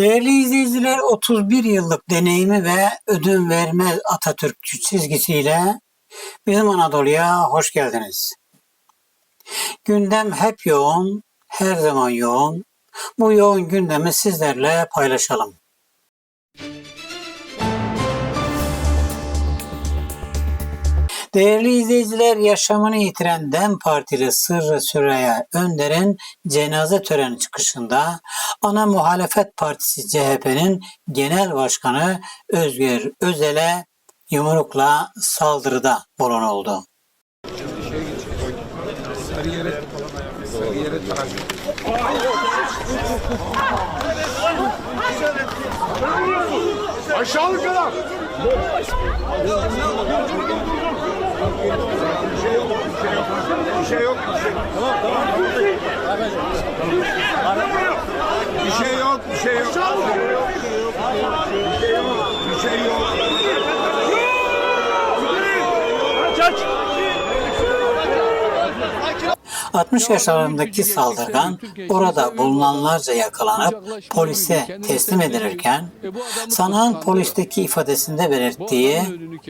Değerli izleyiciler 31 yıllık deneyimi ve ödün vermez Atatürkçü çizgisiyle bizim Anadolu'ya hoş geldiniz. Gündem hep yoğun, her zaman yoğun. Bu yoğun gündemi sizlerle paylaşalım. Değerli izleyiciler yaşamını yitiren DEM Partili Sırrı Süreyya Önder'in cenaze töreni çıkışında ana muhalefet partisi CHP'nin genel başkanı Özgür Özel'e yumrukla saldırıda bulunuldu. Aşağılık adam. Bir şey yok. Tamam tamam. Bir şey yok. Bir şey yok. Bir şey yok. Bir şey yok. 60 yaşlarındaki saldırgan orada bulunanlarca yakalanıp polise teslim edilirken sanığın polisteki ifadesinde belirttiği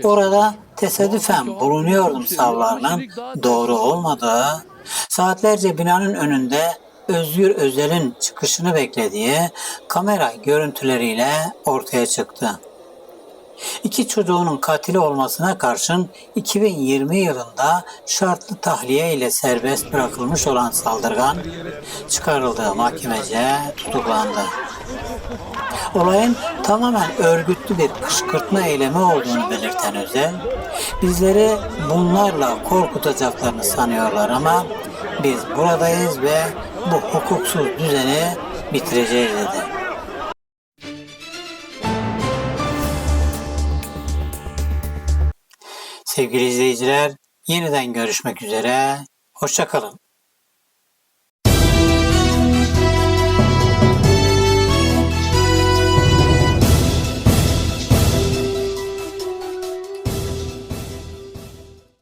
orada tesadüfen bulunuyordum savlarının doğru olmadığı, saatlerce binanın önünde Özgür Özel'in çıkışını beklediği kamera görüntüleriyle ortaya çıktı. İki çocuğunun katili olmasına karşın 2020 yılında şartlı tahliye ile serbest bırakılmış olan saldırgan çıkarıldığı mahkemece tutuklandı. Olayın tamamen örgütlü bir kışkırtma eylemi olduğunu belirten Özel, bizleri bunlarla korkutacaklarını sanıyorlar ama biz buradayız ve bu hukuksuz düzeni bitireceğiz dedi. Sevgili izleyiciler, yeniden görüşmek üzere. Hoşçakalın.